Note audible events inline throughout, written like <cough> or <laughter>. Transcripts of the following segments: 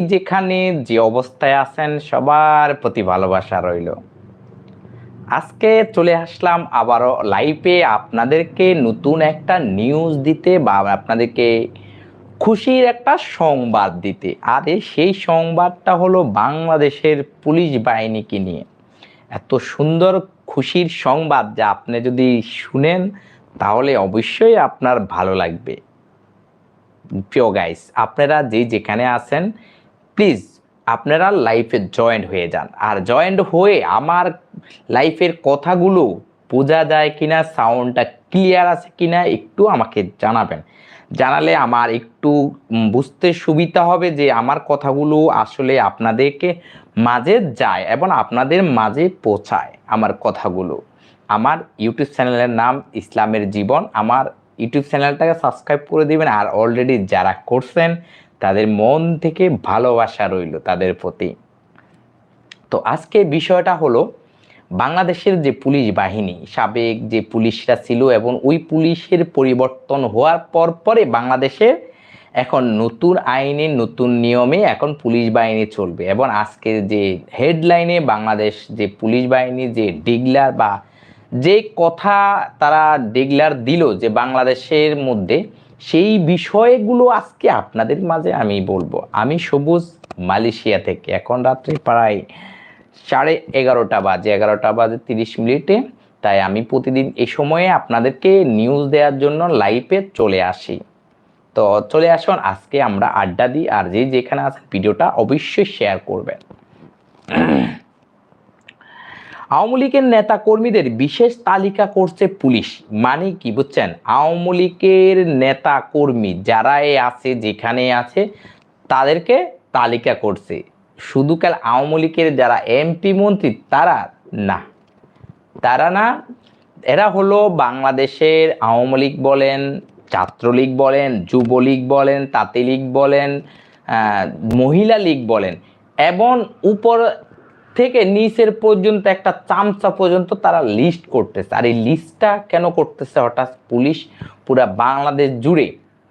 যেখানে যে অবস্থায় আছেন, সবার প্রতি ভালোবাসা রইল। আজকে চলে আসলাম আবারও লাইভে আপনাদেরকে নতুন একটা নিউজ দিতে বা আপনাদেরকে খুশির একটা সংবাদ দিতে। আর সেই সংবাদটা হলো বাংলাদেশের পুলিশ বাহিনীকে নিয়ে। এত সুন্দর খুশির সংবাদ যা আপনি যদি শুনেন, তাহলে অবশ্যই আপনার ভালো লাগবে। প্রিয় গাইস আপনারা যে যেখানে আছেন প্লিজ আপনারা লাইফে জয়েন্ট হয়ে যান। আর জয়েন্ট হয়ে আমার লাইফের কথাগুলো বোঝা যায় কিনা, সাউন্ডটা ক্লিয়ার আছে কিনা একটু আমাকে জানাবেন। জানালে আমার একটু বুঝতে সুবিধা হবে যে আমার কথাগুলো আসলে আপনাদেরকে মাঝে যায় এবং আপনাদের মাঝে পৌঁছায় আমার কথাগুলো। আমার ইউটিউব চ্যানেলের নাম ইসলামের জীবন। আমার ইউটিউব চ্যানেলটাকে সাবস্ক্রাইব করে দিবেন। আর অলরেডি যারা করছেন তাদের মন থেকে ভালোবাসা রইল তাদের প্রতি। তো আজকে বিষয়টা হলো, বাংলাদেশের যে পুলিশ বাহিনী, সাবেক যে পুলিশরা ছিল এবং ওই পুলিশের পরিবর্তন হওয়ার পর পরে বাংলাদেশের এখন নতুন আইনে, নতুন নিয়মে এখন পুলিশ বাহিনী চলবে এবং আজকের যে হেডলাইনে বাংলাদেশ যে পুলিশ বাহিনী, যে ডিগলার বা যে কথা তারা ডিগলার দিল যে বাংলাদেশের মধ্যে সেই বিষয়গুলো আজকে আপনাদের মাঝে আমি বলব। আমি সবুজ মালয়েশিয়া থেকে, এখন রাত্রি প্রায় সাড়ে এগারোটা বাজে এগারোটা বাজে তিরিশ মিনিটে। তাই আমি প্রতিদিন এই সময়ে আপনাদেরকে নিউজ দেওয়ার জন্য লাইভে চলে আসি। তো চলে আসুন, আজকে আমরা আড্ডা দিই। আর যে যেখানে আছেন, ভিডিওটা অবশ্যই শেয়ার করবেন। আওয়ামী লীগের নেতা কর্মীদের বিশেষ তালিকা করছে পুলিশ। মানে কি বুঝছেন? আওয়ামী লীগের নেতা কর্মী যারা আছে, যেখানে আছে, তাদেরকে তালিকা করছে। শুধু কাল আওয়ামী লীগের যারা এমপি মন্ত্রী, তারা না। তারা না, এরা হলো বাংলাদেশের আওয়ামী লীগ বলেন, ছাত্রলীগ বলেন, যুবলীগ বলেন তাঁতি লীগ বলেন মহিলা লীগ বলেন। এবং উপর থেকে নিচের পর্যন্ত একটা চামচা পর্যন্ত তারা লিস্ট করতেছে। আর এই লিস্টটা কেন করতেছে? হঠাৎ পুলিশ পুরা বাংলাদেশ জুড়ে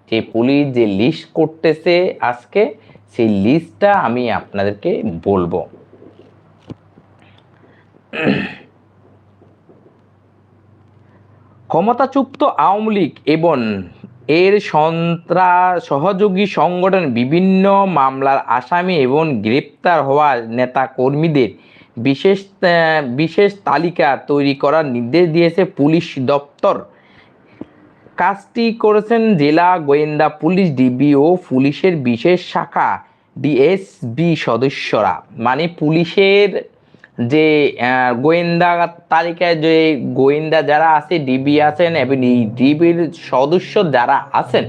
যে পুলিশ যে লিস্ট করতেছে আজকে, সেই লিস্টটা আমি আপনাদেরকে বলব। ক্ষমতাচ্যুত আওয়ামী লীগ এবং এর সন্ত্রাস সহযোগী সংগঠন বিভিন্ন মামলার আসামি এবং গ্রেপ্তার হওয়া নেতা কর্মীদের বিশেষ বিশেষ তালিকা তৈরি করার নির্দেশ দিয়েছে পুলিশ দপ্তর। কাজটি করেছেন জেলা গোয়েন্দা পুলিশ ডিবি ও পুলিশের বিশেষ শাখা, ডিএসবি সদস্যরা। মানে পুলিশের যে গোয়েন্দা তালিকায় যে গোয়েন্দা যারা আছে ডিবি আছেন এবং এই ডিবির সদস্য যারা আছেন,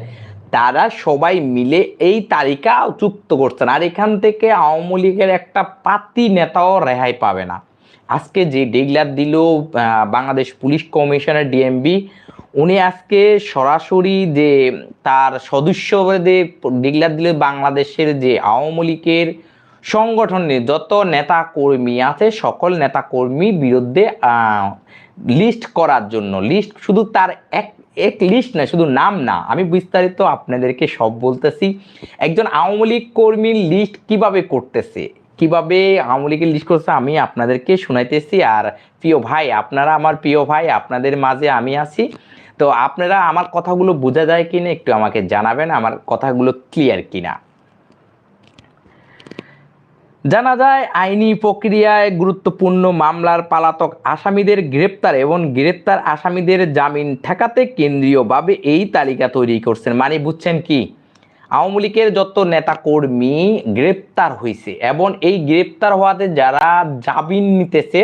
তারা সবাই মিলে এই তালিকা যুক্ত করছেন। আর এখান থেকে আওয়ামী লীগের একটা পাতি নেতাও রেহাই পাবে না। আজকে যে ডিগলার দিল বাংলাদেশ পুলিশ কমিশনের ডিএমবি উনি আজকে সরাসরি যে তার সদস্যদের ডিগলার দিলে, বাংলাদেশের যে আওয়ামী লীগের সংগঠনে যত নেতা কর্মী আছে, সকল নেতা কর্মী বিরুদ্ধে লিস্ট করার জন্য। লিস্ট শুধু তার এক এক লিস্ট না শুধু নাম না। আমি বিস্তারিত আপনাদেরকে সব বলতেছি। একজন আওয়ামী লীগ কর্মীর লিস্ট কীভাবে করতেছে? কীভাবে আওয়ামী লীগের লিস্ট করছে আমি আপনাদেরকে শোনাইতেছি। আর প্রিয় ভাই, আপনারা আমার প্রিয় ভাই, আপনাদের মাঝে আমি আছি। তো আপনারা আমার কথাগুলো বোঝা যায় কিনা, একটু আমাকে জানাবেন, আমার কথাগুলো ক্লিয়ার কিনা। জানা যায়, আইনি প্রক্রিয়ায় গুরুত্বপূর্ণ মামলার পালাতক আসামিদের গ্রেপ্তার এবং গ্রেপ্তার আসামিদের জামিন ঠেকাতে কেন্দ্রীয়ভাবে এই তালিকা তৈরি করছেন। মানে বুঝছেন কি? আওয়ামী লীগের যত নেতাকর্মী গ্রেপ্তার হয়েছে এবং এই গ্রেপ্তার হওয়াতে যারা জামিন নিতেছে,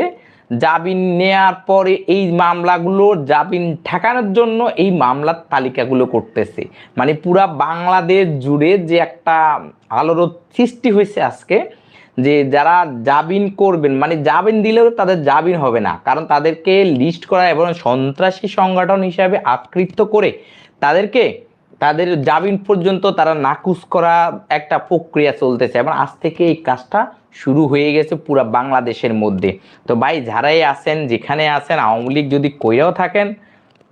জামিন নেয়ার পরে এই মামলাগুলো, জামিন ঠেকানোর জন্য এই মামলার তালিকাগুলো করতেছে। মানে পুরা বাংলাদেশ জুড়ে যে একটা আলোড়ন সৃষ্টি হয়েছে আজকে যে যারা জামিন করবেন মানে জামিন দিলেও তাদের জামিন হবে না। কারণ তাদেরকে লিস্ট করা এবং সন্ত্রাসী সংগঠন হিসাবে আকৃষ্ট করে তাদেরকে, তাদের জামিন পর্যন্ত তারা নাকুচ করা একটা প্রক্রিয়া চলতেছে। এবং আজ থেকে এই কাজটা শুরু হয়ে গেছে পুরো বাংলাদেশের মধ্যে। তো ভাই, যারাই আছেন, যেখানে আছেন, আওয়ামী লীগ যদি কইরাও থাকেন,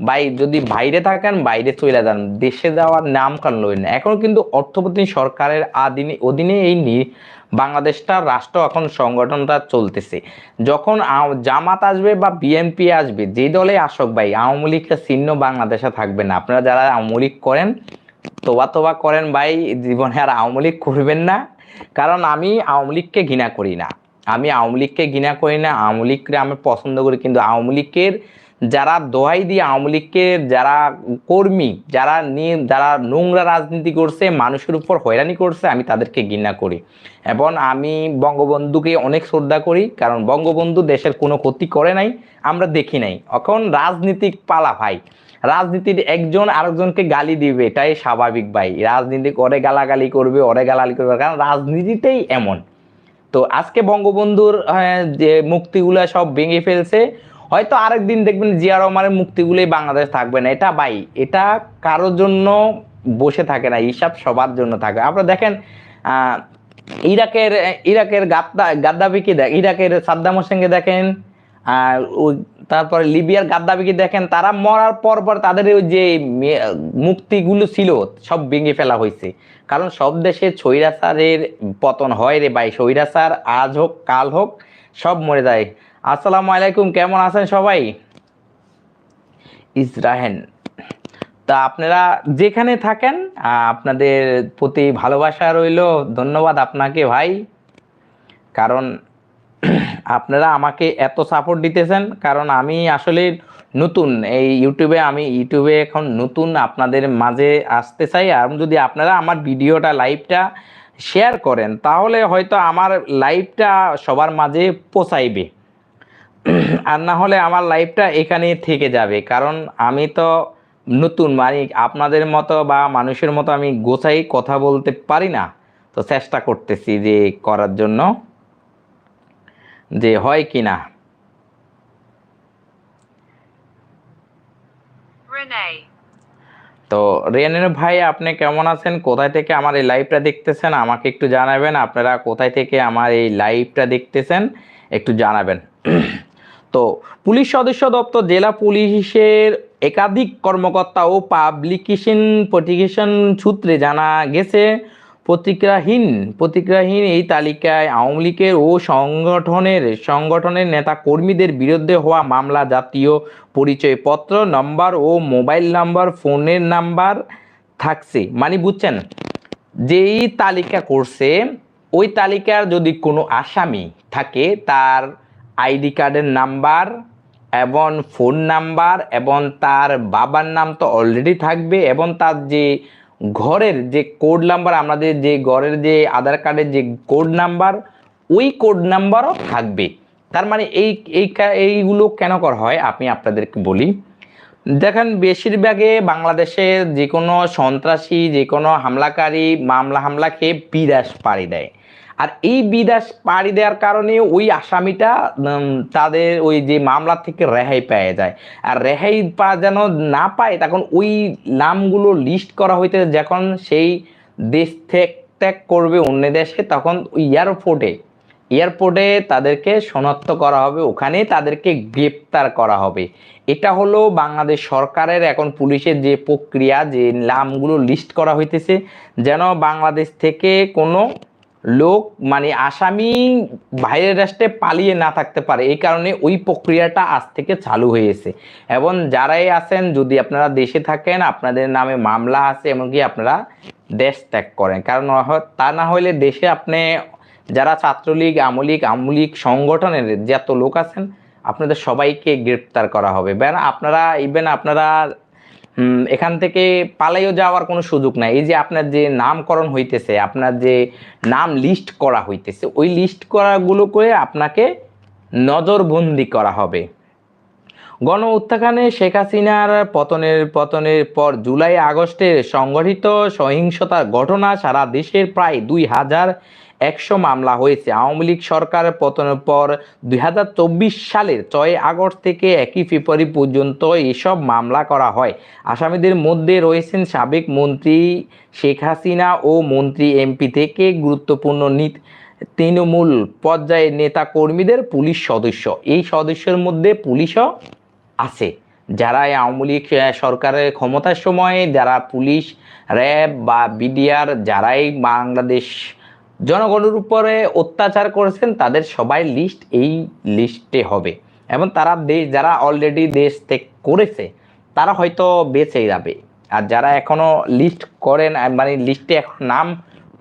ভাই, যদি বাইরে থাকেন, বাইরে চলে যান। দেশে যাওয়ার নাম কারণ লই না। এখন কিন্তু অর্থপ্রতিম সরকারের আদিনে, অধীনে এই বাংলাদেশটা রাষ্ট্র এখন সংগঠনটা চলতেছে। যখন জামাত আসবে বা বিএনপি আসবে, যে দলে আসক ভাই, আওয়ামী লীগের চিহ্ন বাংলাদেশে থাকবে না। আপনারা যারা আওয়ামী লীগ করেন তোবা তোবা করেন ভাই, জীবনে আর আওয়ামী লীগ করবেন না। কারণ আমি আওয়ামী লীগকে ঘৃণা করি না। আমি আওয়ামী লীগকে ঘৃণা করি না। আওয়ামী লীগকে আমি পছন্দ করি, কিন্তু আওয়ামী লীগের যারা দোহাই দিয়ে আওয়ামী যারা কর্মী, যারা নিয়ে, যারা নোংরা রাজনীতি করছে, মানুষের উপর হয়রানি করছে, আমি তাদেরকে ঘৃণা করি। এবং আমি বঙ্গবন্ধুকে অনেক শ্রদ্ধা করি, কারণ বঙ্গবন্ধু দেশের কোনো ক্ষতি করে নাই, আমরা দেখি নাই। এখন রাজনীতিক পালা ভাই। রাজনীতির একজন আরেকজনকে গালি দিবে, এটাই স্বাভাবিক ভাই। রাজনীতি করে গালাগালি করবে, ওরে গালাগালি করবে, কারণ রাজনীতিতেই এমন। তো আজকে বঙ্গবন্ধুর যে মুক্তিগুলো সব ভেঙে ফেলছে হয়তো আরেকদিন দেখবেন জিয়া রহমানের মুক্তিগুলোই বাংলাদেশ থাকবে না। এটা ভাই, এটা কারোর জন্য বসে থাকে না, হিসাব সবার জন্য থাকে। আপনারা দেখেন ইরাকের ইরাকের গাদ্দা, গাদ্দাফিকে দেখ, ইরাকের সাদ্দাম হোসেনকে দেখেন, আর ওই তারপরে লিবিয়ার গাদ্দাফিকে দেখেন, তারা মরার পর পর তাদের ওই যে মুক্তিগুলো ছিল, সব ভেঙে ফেলা হয়েছে। কারণ সব দেশে স্বৈরাচারের পতন হয় রে ভাই, স্বৈরাচার আজ হোক, কাল হোক, সব মরে যায়। আসসালামু আলাইকুম, কেমন আছেন সবাই? ইসরাহেন তা আপনারা যেখানে থাকেন আপনাদের প্রতি ভালোবাসা রইল, ধন্যবাদ আপনাকে ভাই। কারণ <clears throat> আপনারা আমাকে এত সাপোর্ট দিতেছেন, কারণ আমি আসলে নতুন, এই ইউটিউবে আমি, ইউটিউবে এখন নতুন আপনাদের মাঝে আসতে চাই। আর যদি আপনারা আমার ভিডিওটা, লাইভটা শেয়ার করেন, তাহলে হয়তো আমার লাইভটা সবার মাঝে পৌঁছাইবে। <clears throat> আর না হলে আমার লাইফটা এখানে থেকে যাবে। কারণ আমি তো নতুন মানে আপনাদের মতো বা মানুষের মতো আমি গোছাই কথা বলতে পারি না। তো চেষ্টা করতেছি যে করার জন্য যে হয় কি না তো রেনের ভাই আপনি কেমন আছেন? কোথায় থেকে আমার এই লাইভটা দেখতেছেন? আমাকে একটু জানাবেন। আপনারা কোথায় থেকে আমার এই লাইভটা দেখতেছেন? একটু জানাবেন। <clears throat> তো পুলিশ সদস্য দপ্তর, জেলা পুলিশের একাধিক কর্মকর্তা ও পাবলিকেশন প্রতিকেশন সূত্রে জানা গেছে, প্রতিক্রিয়াহীন প্রতিক্রিয়াহীন এই তালিকায় আওয়ামী লীগের ও সংগঠনের সংগঠনের নেতা কর্মীদের বিরুদ্ধে হওয়া মামলা, জাতীয় পরিচয়পত্র নম্বর ও মোবাইল নাম্বার, ফোনের নাম্বার থাকছে। মানে বুঝছেন, যেই তালিকা করছে, ওই তালিকার যদি কোনো আসামি থাকে, তার আইডি কার্ডের নাম্বার এবং ফোন নাম্বার এবং তার বাবার নাম তো অলরেডি থাকবে এবং তার যে ঘরের যে কোড নাম্বার আমাদের যে ঘরের যে আধার কার্ডের যে কোড নাম্বার ওই কোড নাম্বারও থাকবে। তার মানে এই এই এইগুলো কেন করা হয়? আমি আপনাদেরকে বলি। দেখেন, বেশিরভাগে বাংলাদেশের যে কোনো সন্ত্রাসী যে কোনো হামলাকারী মামলা হামলাকে বিদেশ পাড়ি দেয়। আর এই বিদেশ পাড়ি দেওয়ার কারণে ওই আসামিটা তাদের ওই যে মামলা থেকে রেহাই পেয়ে যায়। আর রেহাই পা যেন না পায়, তখন ওই নামগুলো লিস্ট করা হইতে যখন সেই দেশ থেকে ত্যাগ করবে অন্য দেশে, তখন এয়ারপোর্টে এয়ারপোর্টে তাদেরকে শনাক্ত করা হবে, ওখানে তাদেরকে গ্রেপ্তার করা হবে। এটা হলো বাংলাদেশ সরকারের এখন পুলিশের যে প্রক্রিয়া, যে নামগুলো লিস্ট করা হইতেছে, যেন বাংলাদেশ থেকে কোনো লোক মানে আসামি বাইরের রাষ্ট্রে পালিয়ে না থাকতে পারে। এই কারণে ওই প্রক্রিয়াটা আজ থেকে চালু হয়েছে। এবং যারাই আছেন, যদি আপনারা দেশে থাকেন, আপনাদের নামে মামলা আছে, এমনকি আপনারা দেশ ত্যাগ করেন। কারণ তা না হলে দেশে আপনি যারা ছাত্রলীগ, আমলীগ আমলীগ সংগঠনের যত লোক আছেন, আপনাদের সবাইকে গ্রেপ্তার করা হবে। বেন, আপনারা, ইভেন আপনারা এখান থেকে পালাইও যাওয়ার কোনো সুযোগ নাই। এই যে আপনার যে নামকরণ হইতেছে, আপনার যে নাম লিস্ট করা হইতেছে, ওই লিস্ট করাগুলো করে আপনাকে নজরবন্দি করা হবে। গণ উত্থাখানে শেখ হাসিনার পতনের পতনের পর জুলাই আগস্টে সংগঠিত সহিংসতার ঘটনা সারা দেশের প্রায় দুই হাজার একশো মামলা হয়েছে। আওয়ামী লীগ সরকারের পতনের পর দুই হাজার চব্বিশ সালের ছয় আগস্ট থেকে একই ফেব্রুয়ারি পর্যন্ত এসব মামলা করা হয়। আসামিদের মধ্যে রয়েছেন সাবেক মন্ত্রী শেখ হাসিনা ও মন্ত্রী এমপি থেকে গুরুত্বপূর্ণ নীতি তৃণমূল পর্যায়ের নেতা কর্মীদের পুলিশ সদস্য। এই সদস্যের মধ্যে পুলিশও আছে। যারা আওয়ামী লীগ সরকারের ক্ষমতার সময়ে, যারা পুলিশ, র্যাব বা বিডিআর, যারাই বাংলাদেশ জনগণের উপরে অত্যাচার করেছেন, তাদের সবাই লিস্ট এই লিস্টে হবে। এবং তারা দেশ যারা অলরেডি দেশ ত্যাগ করেছে, তারা হয়তো বেঁচে যাবে। আর যারা এখনও লিস্ট করেন মানে লিস্টে এখন নাম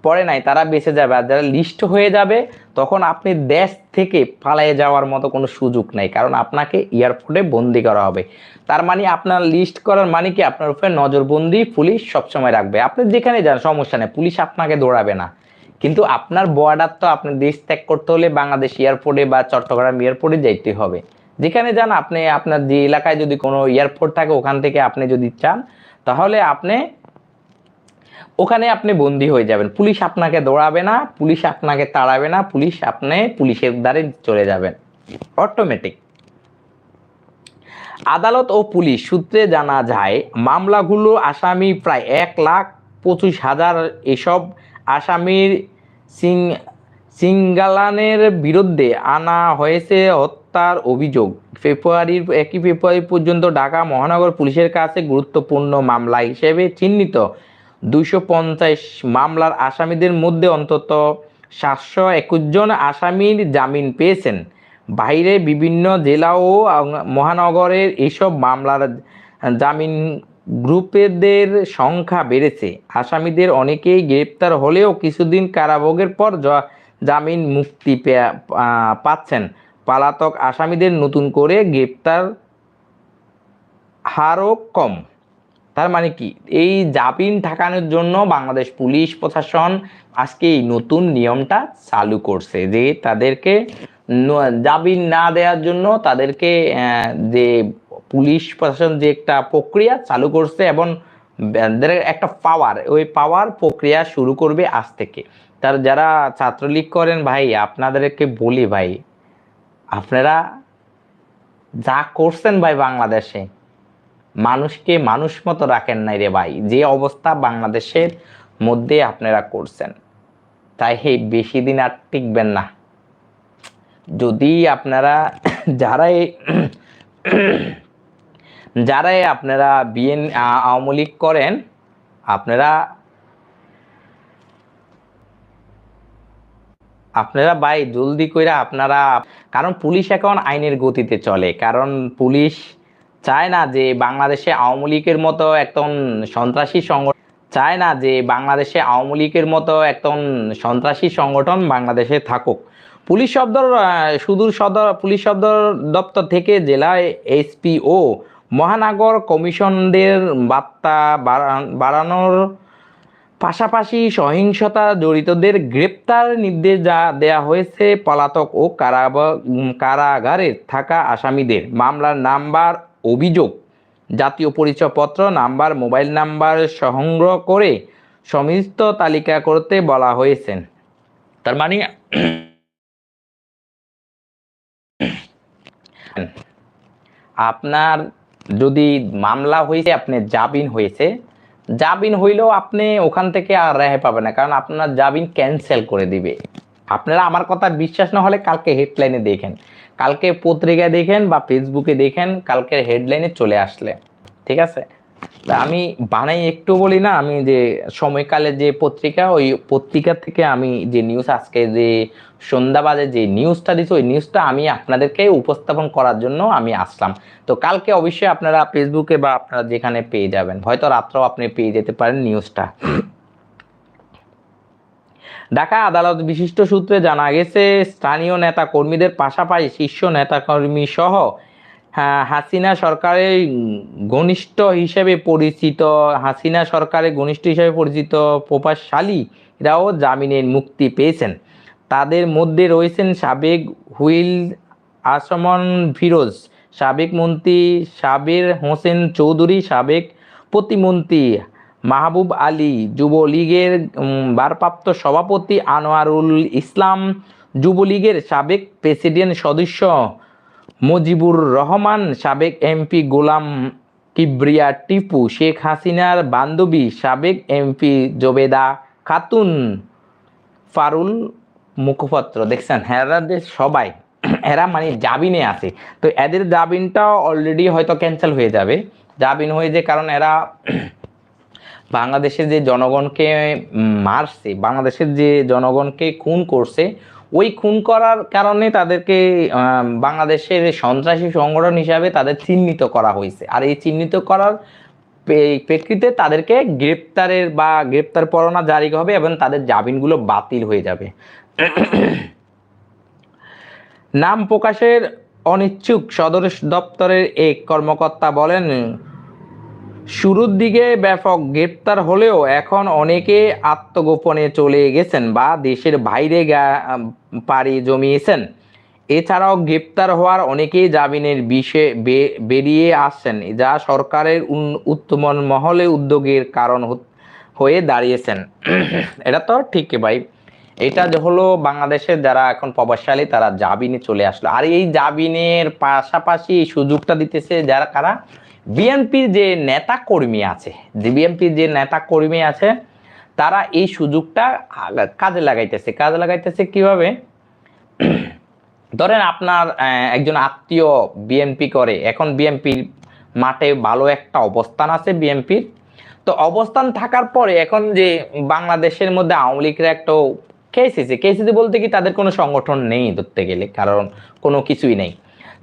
পড়ে নাই, তারা বেঁচে যাবে। আর যারা লিস্ট হয়ে যাবে, তখন আপনি দেশ থেকে পালিয়ে যাওয়ার মতো কোনো সুযোগ নাই, কারণ আপনাকে এয়ারপোর্টে বন্দি করা হবে। তার মানে আপনার লিস্ট করার মানে কি? আপনার উপরে নজরবন্দি পুলিশ সবসময় রাখবে। আপনি যেখানে যান, সমস্যা নেই, পুলিশ আপনাকে দৌড়াবে না। কিন্তু আপনার বর্ডার তো আপনি দেশ ত্যাগ করতে হলে বাংলাদেশ এয়ারপোর্টে বা চট্টগ্রাম এয়ারপোর্টে যাইতে হবে। যেখানে যান আপনি, আপনার যে এলাকায় যদি কোনো এয়ারপোর্ট থাকে, ওখান থেকে আপনি যদি চান, তাহলে আপনি ওখানে আপনি বন্দি হয়ে যাবেন। পুলিশ আপনাকে দৌড়াবে না, পুলিশ আপনাকে তাড়াবে না, পুলিশ আপনি পুলিশের দ্বারে চলে যাবেন। অটোমেটিক আদালত ও পুলিশ সূত্রে জানা যায়, মামলাগুলো আসামি প্রায় এক লাখ পঁচিশ হাজার এসব আসামির সিং, সিঙ্গালানের বিরুদ্ধে আনা হয়েছে হত্যার অভিযোগ। ফেব্রুয়ারির, একই ফেব্রুয়ারি পর্যন্ত ঢাকা মহানগর পুলিশের কাছে গুরুত্বপূর্ণ মামলা হিসেবে চিহ্নিত। দুইশো পঞ্চাশ মামলার আসামিদের মধ্যে অন্তত সাতশো একুশ জন আসামির জামিন পেয়েছেন। বাইরে বিভিন্ন জেলা ও মহানগরের এইসব মামলার জামিন গ্রুপেদের সংখ্যা বেড়েছে। আসামিদের অনেকেই গ্রেপ্তার হলেও কিছুদিন কারাভোগের পর জামিন মুক্তি পাচ্ছেন। পালাতক আসামিদের নতুন করে গ্রেপ্তার হারও কম। তার মানে কি? এই জামিন ঠেকানোর জন্য বাংলাদেশ পুলিশ প্রশাসন আজকে এই নতুন নিয়মটা চালু করছে যে তাদেরকে জামিন না দেওয়ার জন্য তাদেরকে যে পুলিশ প্রশাসন যে একটা প্রক্রিয়া চালু করছে এবং একটা পাওয়ার ওই পাওয়ার প্রক্রিয়া শুরু করবে আজ থেকে। তার যারা ছাত্রলীগ করেন, ভাই, আপনাদেরকে বলি ভাই, আপনারা যা করছেন ভাই বাংলাদেশে, মানুষকে মানুষ মতো রাখেন নাই রে ভাই। যে অবস্থা বাংলাদেশের মধ্যে আপনারা করছেন, তাই হে বেশি দিন আর টিকবেন না। যদি আপনারা যারাই যারাই আপনারা বিএন আওয়ামী লীগ করেন, আপনারা আপনারা ভাই জলদি কইরা আপনারা, কারণ পুলিশ এখন আইনের গতিতে চলে, কারণ পুলিশ চায় না যে বাংলাদেশে আওয়ামী লীগের মতো একদম সন্ত্রাসী সংগঠন, চায় না যে বাংলাদেশে আওয়ামী লীগের মতো একদম সন্ত্রাসী সংগঠন বাংলাদেশে থাকুক। পুলিশ শব্দ সুদূর সদর, পুলিশ সদর দপ্তর থেকে জেলায় এসপি ও মহানগর কমিশনদের বার্তা বাড়া- বাড়ানোর পাশাপাশি সহিংসতা জড়িতদের গ্রেপ্তার নির্দেশ যা দেয়া হয়েছে পলাতক ও কারাগারে থাকা আসামিদের। মামলার নাম্বার, অভিযোগ, জাতীয় পরিচয়পত্র, নাম্বার, মোবাইল নাম্বার সংগ্রহ করে সমস্ত তালিকা করতে বলা হয়েছে। তার মানে আপনার যদি মামলা হয়েছে, আপনি জামিন হয়েছে, জামিন হইলেও আপনি ওখান থেকে আর রেহাই পাবেন না, কারণ আপনার জামিন ক্যান্সেল করে দিবে। আপনারা আমার কথা বিশ্বাস না হলে কালকে হেডলাইনে দেখেন, কালকে পত্রিকায় দেখেন বা ফেসবুকে দেখেন, কালকের হেডলাইনে চলে আসলে, ঠিক আছে? আমি বানাই একটু বলি না, আমি যে সময়কালে যে পত্রিকা, ওই পত্রিকা থেকে আমি যে নিউজ আজকে যে সন্ধ্যাবাজে যে নিউজটা দিচ্ছে ওই নিউজটা আমি আপনাদেরকে উপস্থাপন করার জন্য আমি আসলাম। তো কালকে অবশ্যই আপনারা ফেসবুকে বা আপনারা যেখানে পেয়ে যাবেন, হয়তো রাত্রেও আপনি পেয়ে যেতে পারেন নিউজটা ঢাকা আদালত বিশিষ্ট সূত্রে জানা গেছে, স্থানীয় নেতা কর্মীদের পাশাপাশি শীর্ষ নেতাকর্মী সহ হাসিনা সরকারের ঘনিষ্ঠ হিসেবে পরিচিত, হাসিনা সরকারের ঘনিষ্ঠ হিসেবে পরিচিত প্রভাবশালীরাও জামিনের মুক্তি পেয়েছেন। তাদের মধ্যে রয়েছেন সাবেক হুইল আসমন ফিরোজ, সাবেক মন্ত্রী সাবের হোসেন চৌধুরী, সাবেক প্রতিমন্ত্রী মাহবুব আলী, যুবলীগের ভারপ্রাপ্ত সভাপতি আনোয়ারুল ইসলাম, যুবলীগের সাবেক প্রেসিডেন্ট সদস্য মুজিবুর রহমান, সাবেক এমপি গোলাম কিবরিয়া টিপু, শেখ হাসিনার বান্ধবী, সাবেক এমপি জোবেদা খাতুন, ফারুল মুখপাত্র। দেখছেন হ্যাঁ সবাই, এরা মানে জাবিনে আছে। তো এদের জামিনটাও অলরেডি হয়তো ক্যান্সেল হয়ে যাবে। জাবিন হয়ে যে কারণ এরা বাংলাদেশের যে জনগণকে মারছে, বাংলাদেশের যে জনগণকে খুন করছে, ওই খুন করার কারণে তাদেরকে বাংলাদেশের সন্ত্রাসী সংগঠন হিসাবে তাদের চিহ্নিত করা হয়েছে। আর এই চিহ্নিত করার প্রেক্ষিতে তাদেরকে গ্রেপ্তারের বা গ্রেপ্তার পরোয়ানা জারি হবে এবং তাদের জামিনগুলো বাতিল হয়ে যাবে। নাম প্রকাশের অনিচ্ছুক সদর দপ্তরের এক কর্মকর্তা বলেন শুরুর দিকে ব্যাপক গ্রেপ্তার হলেও এখন অনেকে আত্মগোপনে চলে গেছেন বা দেশের বাইরে পাড়ি জমিয়েছেন। এছাড়াও গ্রেপ্তার হওয়ার অনেকেই জামিনের বিষে বেরিয়ে আসছেন, যা সরকারের উন- উত্তম মহলে উদ্যোগের কারণ হয়ে দাঁড়িয়েছেন। <clears throat> এটা তো ঠিক ভাই। এটা যে হলো বাংলাদেশের যারা এখন প্রভাবশালী, তারা জাবিনে চলে আসলো। আর এই জাবিনের পাশাপাশি এই সুযোগটা দিতেছে যারা, কারা? বিএনপির যে নেতা কর্মী আছে বিএনপির যে নেতা কর্মী আছে, তারা এই সুযোগটা কাজে লাগাইতেছে। কাজে লাগাইতেছে কীভাবে? <clears throat> ধরেন আপনার একজন আত্মীয় বিএনপি করে, এখন বিএনপির মাঠে ভালো একটা অবস্থান আছে বিএনপির। তো অবস্থান থাকার পরে এখন যে বাংলাদেশের মধ্যে আওয়ামী লীগের একটা কেসিসি কেসিসি বলতে কি তাদের কোনো সংগঠন নেই ধরতে গেলে, কারণ কোনো কিছুই নেই।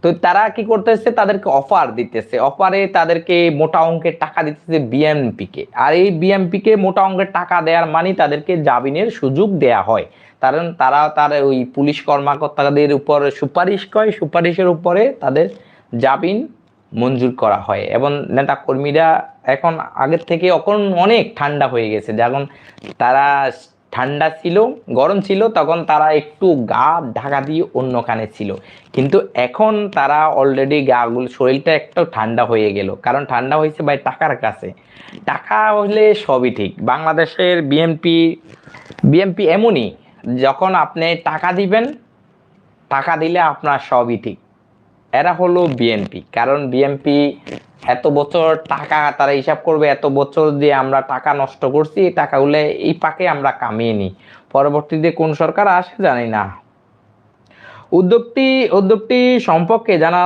তো তারা কি করতেছে, তাদেরকে অফার দিতেছে। অফারে তাদেরকে মোটা অঙ্কের টাকা দিতেছে বিএনপিকে আর এই বিএনপিকে মোটা অঙ্কের টাকা দেওয়ার মানে তাদেরকে জামিনের সুযোগ দেয়া হয়। কারণ তারা তার ওই পুলিশ কর্মকর্তাদের উপর সুপারিশ করে, সুপারিশের উপরে তাদের জামিন মঞ্জুর করা হয়। এবং নেতা কর্মীরা এখন আগের থেকে এখন অনেক ঠান্ডা হয়ে গেছে। যখন তারা ঠান্ডা ছিল, গরম ছিল, তখন তারা একটু গা ঢাকা দিয়ে অন্যখানে ছিল। কিন্তু এখন তারা অলরেডি গাগুলো শরীরটা একটু ঠান্ডা হয়ে গেল। কারণ ঠান্ডা হয়েছে ভাই টাকার কাছে। টাকা হলে সবই ঠিক। বাংলাদেশের বিএনপি বিএনপি এমনই, যখন আপনি টাকা দিবেন, টাকা দিলে আপনার সবই ঠিক। এরা হলো বিএনপি কারণ বিএনপি এত বছর টাকা তারা হিসাব করবে, এত বছর দিয়ে আমরা টাকা নষ্ট করছি, এই টাকাগুলো এই পাকে আমরা কামিয়ে নিই। পরবর্তীতে কোন সরকার আসে জানি না। উদ্যোগটি উদ্যোগটি সম্পর্কে জানা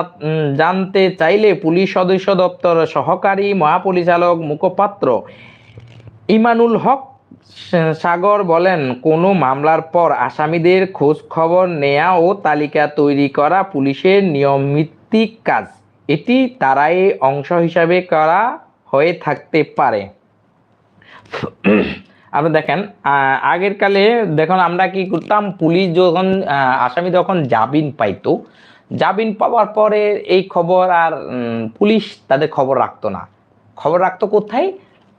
জানতে চাইলে পুলিশ সদস্য দপ্তর সহকারী মহাপরিচালক মুখপাত্র ইমানুল হক সাগর বলেন, কোনো মামলার পর আসামিদের খোঁজ খবর নেয়া ও তালিকা তৈরি করা পুলিশের নিয়মিতিক কাজ। এটি তারাই অংশ হিসাবে করা হয়ে থাকতে পারে। আপনি দেখেন আগের কালে দেখুন, আমরা কি করতাম, পুলিশ যখন আসামি যখন জাবিন পাইতো। জাবিন পাওয়ার পরে এই খবর আর পুলিশ তাদের খবর রাখতো না। খবর রাখতো কোথায়?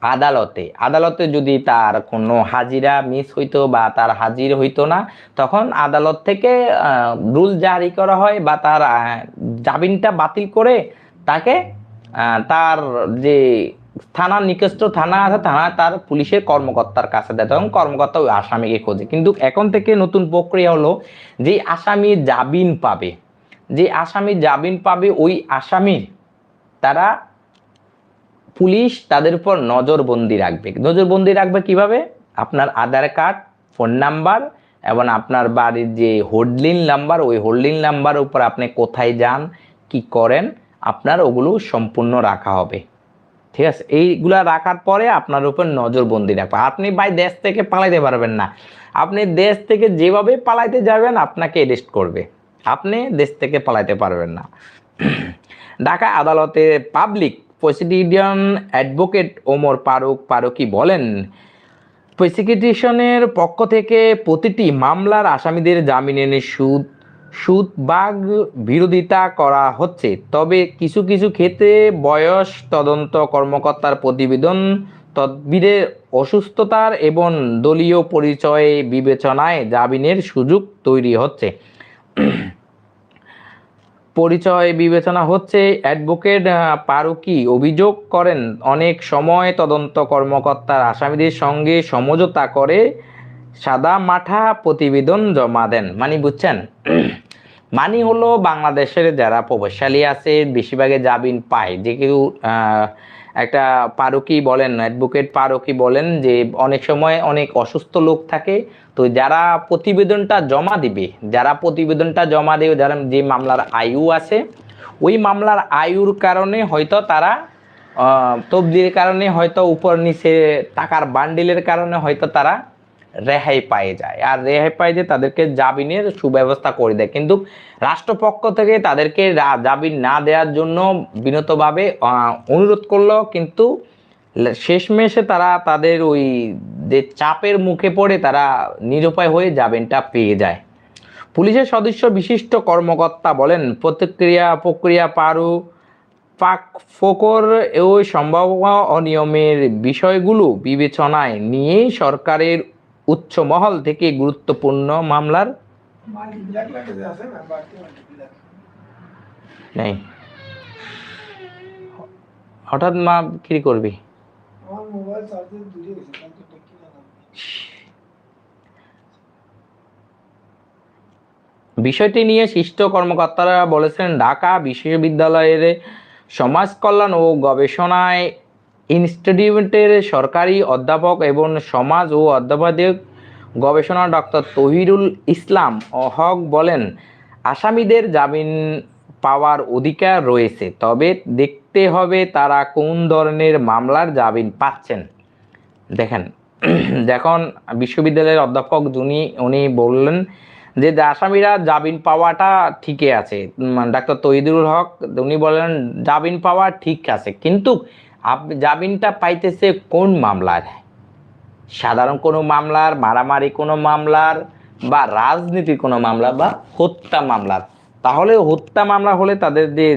আদালতে। আদালতে যদি তার কোনো হাজিরা মিস হইতো বা তার হাজির হইতো না, তখন আদালত থেকে রুল জারি করা হয় বা তার জামিনটা বাতিল করে তাকে তার যে থানা নিকষ্ট থানা আছে, থানা তার পুলিশের কর্মকর্তার কাছে দেয়। তখন কর্মকর্তা ওই আসামিকে খোঁজে। কিন্তু এখন থেকে নতুন প্রক্রিয়া হলো যে আসামি জামিন পাবে। যে আসামি জামিন পাবে, ওই আসামির তারা পুলিশ তাদের উপর নজরবন্দি রাখবে। নজরবন্দি রাখবে কীভাবে? আপনার আধার কার্ড, ফোন নাম্বার এবং আপনার বাড়ির যে হোল্ডিং নাম্বার, ওই হোল্ডিং নাম্বার উপর আপনি কোথায় যান, কি করেন, আপনার ওগুলো সম্পূর্ণ রাখা হবে। ঠিক আছে? এইগুলা রাখার পরে আপনার উপর নজরবন্দি রাখবে। আপনি ভাই দেশ থেকে পালাইতে পারবেন না। আপনি দেশ থেকে যেভাবে পালাইতে যাবেন, আপনাকে অ্যারেস্ট করবে। আপনি দেশ থেকে পালাইতে পারবেন না। <clears throat> ঢাকা আদালতে public prosecution advocate Omar Faruk Faruki বলেন প্রসিকিউশনের পক্ষ থেকে প্রতিটি মামলার আসামিদের জামিনের সুদ সুদ বাগ বিরোধিতা করা হচ্ছে। তবে কিছু কিছু ক্ষেত্রে বয়স তদন্ত কর্মকর্তার প্রতিবেদন তদবিরের অসুস্থতার এবং দলীয় পরিচয় বিবেচনায় জামিনের সুযোগ তৈরি হচ্ছে। পরিচয় বিবেচনা হচ্ছে অ্যাডভোকেট পারুকি অভিযোগ করেন অনেক সময় তদন্ত কর্মকর্তার আসামিদের সঙ্গে সমঝোতা করে সাদা মাঠা প্রতিবেদন জমা দেন। মানে বুঝছেন? <clears throat> মানি হলো বাংলাদেশের যারা প্রভাবশালী আছে বেশিরভাগে জামিন পায়। যে কেউ আহ, একটা পারকি বলেন অ্যাডভোকেট পারকি বলেন যে অনেক সময় অনেক অসুস্থ লোক থাকে, তো যারা প্রতিবেদনটা জমা দিবে, যারা প্রতিবেদনটা জমা দেবে, যারা যে মামলার আয়ু আছে, ওই মামলার আয়ুর কারণে হয়তো তারা তবদির কারণে হয়তো উপর নিচে টাকার বান্ডিলের কারণে হয়তো তারা রেহাই পায়ে যায়। আর রেহাই পায়ে যে তাদেরকে জামিনের সুব্যবস্থা করে দেয়। কিন্তু রাষ্ট্রপক্ষ থেকে তাদেরকে জামিন না দেওয়ার জন্য বিনতভাবে অনুরোধ করল। কিন্তু শেষমেশে তারা তাদের ওই যে চাপের মুখে পড়ে তারা নিরুপায় হয়ে জামিনটা পেয়ে যায়। পুলিশের সদস্য বিশিষ্ট কর্মকর্তা বলেন, প্রতিক্রিয়া প্রক্রিয়া পারু, পাক ফোকর ওই সম্ভাব্য অনিয়মের বিষয়গুলো বিবেচনায় নিয়েই সরকারের উচ্চ মহল থেকে গুরুত্বপূর্ণ মামলার নেই। হঠাৎ মা কি করবি? বিষয়টি নিয়ে শিষ্ট কর্মকর্তারা বলেছেন, ঢাকা বিশ্ববিদ্যালয়ের সমাজ কল্যাণ ও গবেষণায় ইনস্টিটিউটের সরকারি অধ্যাপক এবং সমাজ ও অধ্যাপক গবেষণা ডক্টর তহিরুল ইসলাম হক বলেন, আসামিদের জামিন পাওয়ার অধিকার রয়েছে, তবে দেখতে হবে তারা কোন ধরনের মামলার জামিন পাচ্ছেন। দেখেন, যখন বিশ্ববিদ্যালয়ের অধ্যাপক যিনি উনি বললেন যে আসামিরা জামিন পাওয়াটা ঠিকই আছে ডাক্তার তহিদুল হক, উনি বলেন, জামিন পাওয়া ঠিক আছে, কিন্তু জামিনটা পাইতেছে কোন মামলার? সাধারণ কোনো মামলার, মারামারি কোনো মামলার, বা রাজনীতির কোনো মামলা, বা হত্যা মামলার। তাহলে হত্যা মামলা হলে তাদের যে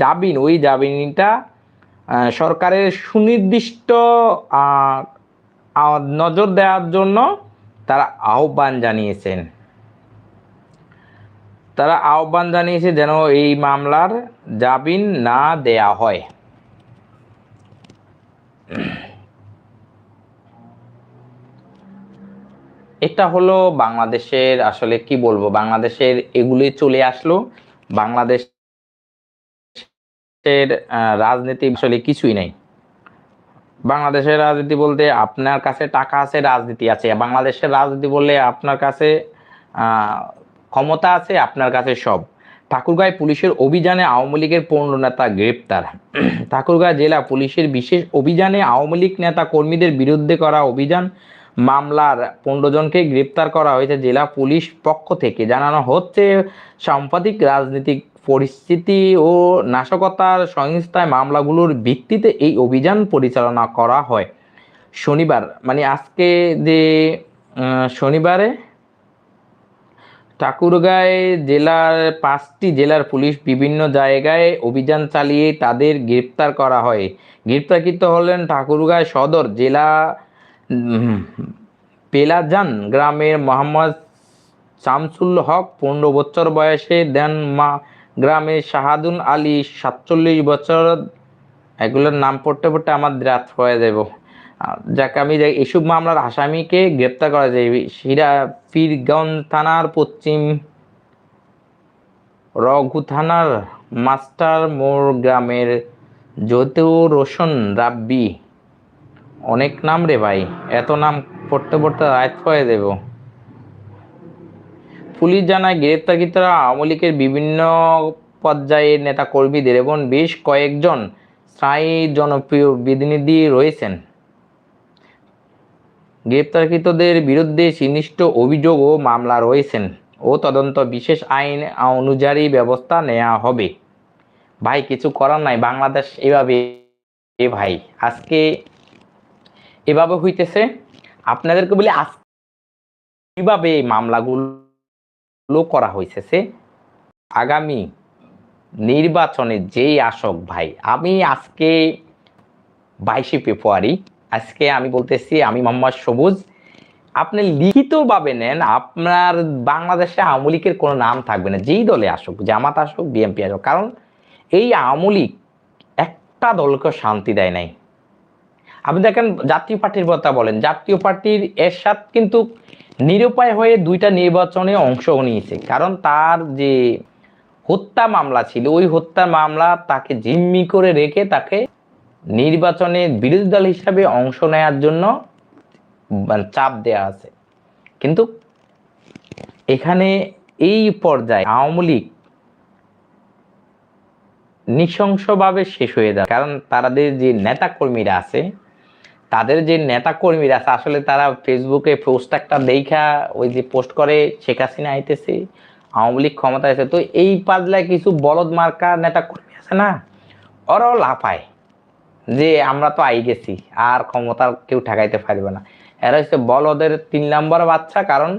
জামিন, ওই জামিনটা সরকারের সুনির্দিষ্ট নজর দেওয়ার জন্য তারা আহ্বান জানিয়েছেন। তারা আহ্বান জানিয়েছে যেন এই মামলার জামিন না দেয়া হয়। <clears throat> এটা হলো বাংলাদেশের আসলে কি বলব? বাংলাদেশের এগুলি চলে আসলো। বাংলাদেশের আহ, রাজনীতি আসলে কিছুই নাই। বাংলাদেশের রাজনীতি বলতে আপনার কাছে টাকা আছে রাজনীতি আছে। বাংলাদেশের রাজনীতি বললে আপনার কাছে ক্ষমতা আছে আপনার কাছে সব। ঠাকুরগাঁয় পুলিশের অভিযানে আওয়ামী লীগের পনেরো নেতা গ্রেপ্তার। <clears throat> ঠাকুরগাঁও জেলা পুলিশের বিশেষ অভিযানে আওয়ামী লীগ নেতা কর্মীদের বিরুদ্ধে করা অভিযান, মামলার পনেরো জনকে গ্রেপ্তার করা হয়েছে জেলা পুলিশ পক্ষ থেকে। জানানো হচ্ছে, সাম্প্রতিক রাজনৈতিক পরিস্থিতি ও নাশকতার সংস্থায় মামলাগুলোর ভিত্তিতে এই অভিযান পরিচালনা করা হয়। শনিবার মানে আজকে যে শনিবারে ঠাকুরগাঁয় জেলার পাঁচটি জেলার পুলিশ বিভিন্ন জায়গায় অভিযান চালিয়ে তাদের গ্রেপ্তার করা হয়। গ্রেপ্তারকৃত হলেন ঠাকুরগাঁয় সদর জেলা পেলাজান গ্রামের মোহাম্মদ শামসুল হক পনেরো বছর বয়সে, দেন মা গ্রামের শাহাদুন আলী সাতচল্লিশ বছর। এগুলোর নাম পড়তে পড়তে আমার রাত হয়ে যাব যাকে, আমি এসব মামলার আসামিকে গ্রেপ্তার করা যায় সিরা পীরগঞ্জ থানার পশ্চিম রঘু থানার মাস্টার মোড় গ্রামের জ্যোতিউর রোশন রাব্বি। অনেক নাম রে ভাই, এত নাম পড়তে পড়তে রাত হয়ে দেব পুলিশ জানায়, গ্রেপ্তারকৃতরা আওয়ামী লীগের বিভিন্ন পর্যায়ের নেতা কর্মীদের এবং বেশ কয়েকজন স্থায়ী জনপ্রিয় প্রতিনিধি রয়েছেন। গ্রেপ্তারকৃতদের বিরুদ্ধে সুনিষ্ট অভিযোগ ও মামলা রয়েছেন ও তদন্ত বিশেষ আইন অনুযায়ী ব্যবস্থা নেওয়া হবে। ভাই, কিছু করার নাই। বাংলাদেশ এভাবে এ ভাই, আজকে এভাবে হইতেছে। আপনাদেরকে বলি, আজ কীভাবে এই মামলাগুলো করা হয়েছে আগামী নির্বাচনে যেই আসক ভাই, আমি আজকে বাইশে ফেব্রুয়ারি আজকে আমি বলতেছি, আমি মোহাম্মদ সবুজ। আপনি লিখিতভাবে নেন, আপনার বাংলাদেশে আওয়ামী লীগের কোনো নাম থাকবে না। যেই দলে আসুক, জামাত আসুক, বিএনপি আসুক, কারণ এই আওয়ামী লীগ একটা দলকে শান্তি দেয় নাই। আপনি দেখেন, জাতীয় পার্টির কথা বলেন, জাতীয় পার্টির এরশাদ কিন্তু নিরুপায় হয়ে দুইটা নির্বাচনে অংশ নিয়েছে। কারণ তার যে হত্যা মামলা ছিল, ওই হত্যা মামলা তাকে জিম্মি করে রেখে তাকে নির্বাচনে বিরোধী দল হিসাবে অংশ নেয়ার জন্য মানে চাপ দেয়া আছে। কিন্তু এখানে এই পর্যায়ে আওয়ামী লীগ নৃশংসভাবে শেষ হয়ে যায়। কারণ তাদের যে নেতা কর্মীরা আছে, তাদের যে নেতা কর্মীরা আছে, আসলে তারা ফেসবুকে পোস্ট একটা দেখা, ওই যে পোস্ট করে, শেখ হাসিনা আইতেছে, আওয়ামী লীগ ক্ষমতা আছে। তো এই পাজলায় কিছু বলদ মার্কা নেতা কর্মী আছে না, ওরাও লাফায়। যে আমরা তো আই গেছি, আর ক্ষমতা কেউ ঠেকাইতে পারবে না। এরা হচ্ছে বলদের তিন নম্বর বাচ্চা, কারণ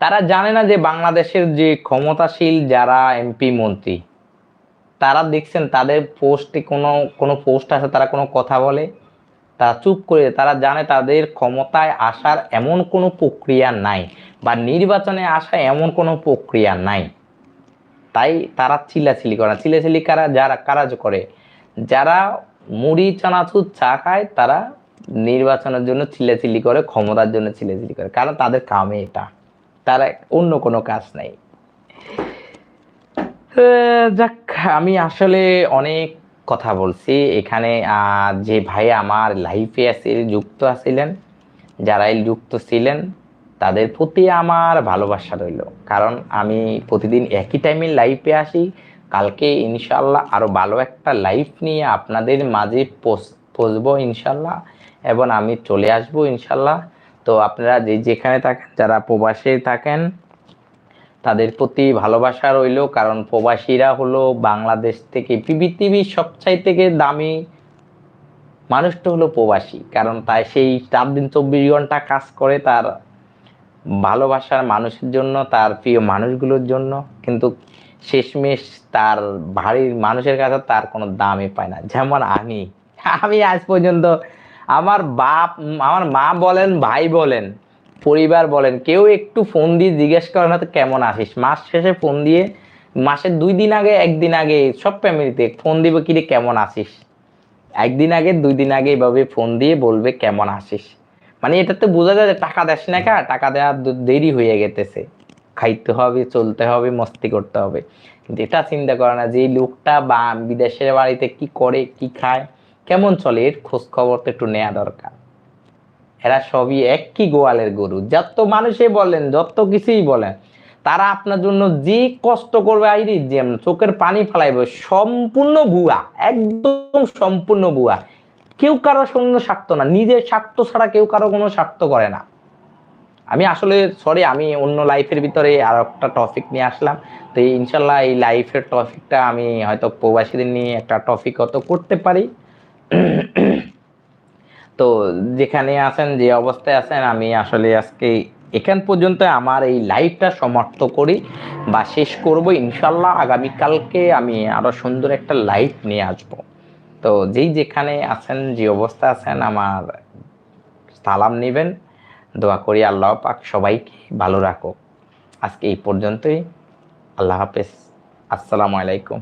তারা জানে না যে বাংলাদেশের যে ক্ষমতাশীল যারা এমপি, মন্ত্রী, তারা দেখছেন তাদের পোস্টে কোনো কোনো পোস্ট আছে, তারা কোনো কথা বলে, তারা চুপ করে, তারা জানে তাদের ক্ষমতায় আসার এমন কোনো প্রক্রিয়া নাই, বা নির্বাচনে আসা এমন কোনো প্রক্রিয়া নাই। তাই তারা চিল্লাচিল্লি করে না। চিল্লাচিল্লি কারা, যারা, কারা করে? যারা মুড়ি, চানাচুর, চা খায়, তারা নির্বাচনের জন্য চিল্লাচিল্লি করে, ক্ষমতার জন্য চিল্লাচিল্লি করে, কারণ তাদের কামে এটা। তারা অন্য কোনো কাজ নাই। যাক, আমি আসলে অনেক কথা বলছি। এখানে যে ভাই আমার লাইফে আছে যুক্ত আছিলেন যারাই যুক্ত ছিলেন, তাদের প্রতি আমার ভালোবাসা রইল। কারণ আমি প্রতিদিন একই টাইমে লাইফে আসি কালকে ইনশাল্লাহ আরও ভালো একটা লাইফ নিয়ে আপনাদের মাঝে পৌঁছবো ইনশাল্লাহ এবং আমি চলে আসব ইনশাল্লাহ তো আপনারা যে যেখানে থাকেন, যারা প্রবাসে থাকেন, তাদের প্রতি ভালোবাসা রইল, কারণ প্রবাসীরা হলো বাংলাদেশ থেকে পৃথিবীর সবচাই থেকে দামি মানুষটা হলো প্রবাসী। কারণ তাই সেই চার দিন চব্বিশ ঘণ্টা কাজ করে তার ভালোবাসার মানুষের জন্য, তার প্রিয় মানুষগুলোর জন্য। কিন্তু শেষমেশ তার বাড়ির মানুষের কাছে তার কোনো দামই পায় না। যেমন আমি। আমি আজ পর্যন্ত আমার বাপ, আমার মা বলেন, ভাই বলেন, পরিবার বলেন, কেউ একটু ফোন দিয়ে জিজ্ঞেস করে না তো কেমন আসিস মাস শেষে ফোন দিয়ে, মাসের দুই দিন আগে, একদিন আগে সব ফ্যামিলিতে ফোন দিবে কি রে কেমন আসিস একদিন আগে, দুই দিন আগে এভাবে ফোন দিয়ে বলবে, কেমন আসিস মানে এটা তো বোঝা যায় টাকা দেশ না কা, টাকা দেওয়া দেরি হয়ে গেতেছে। খাইতে হবে, চলতে হবে, মস্তি করতে হবে। কিন্তু এটা চিন্তা করে না যে লোকটা বা বিদেশের বাড়িতে কি করে, কি খায়, কেমন চলে, এর খোঁজ খবর তো একটু নেওয়া দরকার। এরা সবই একই গোয়ালের গরু। যত মানুষই বলেন, যত কিছুই বলেন, তারা আপনার জন্য যে কষ্ট করবে, আইরি যে চোখের পানি ফেলাইবে, সম্পূর্ণ ভুয়া, একদম সম্পূর্ণ ভুয়া। কেউ কারও সঙ্গে স্বার্থ না, নিজের স্বার্থ ছাড়া কেউ কারও কোনো স্বার্থ করে না। আমি আসলে সরি আমি অন্য লাইফের ভিতরে আর একটা টপিক নিয়ে আসলাম। তো ইনশাল্লাহ এই লাইফের টপিকটা আমি হয়তো প্রবাসীদের নিয়ে একটা টপিক হয়তো করতে পারি। <clears throat> তো যেখানে আছেন, যে অবস্থায় আছেন, আমি আসলে আজকে এখান পর্যন্ত আমার এই লাইফটা সমাপ্ত করি বা শেষ করব। ইনশাল্লাহ আগামীকালকে আমি আরও সুন্দর একটা লাইফ নিয়ে আসব। তো যেই যেখানে আছেন, যে অবস্থা আছেন, আমার সালাম নেবেন। দোয়া করি আল্লাহ পাক সবাইকে ভালো রাখো আজকে এই পর্যন্তই। আল্লাহ হাফেজ। আসসালামু আলাইকুম।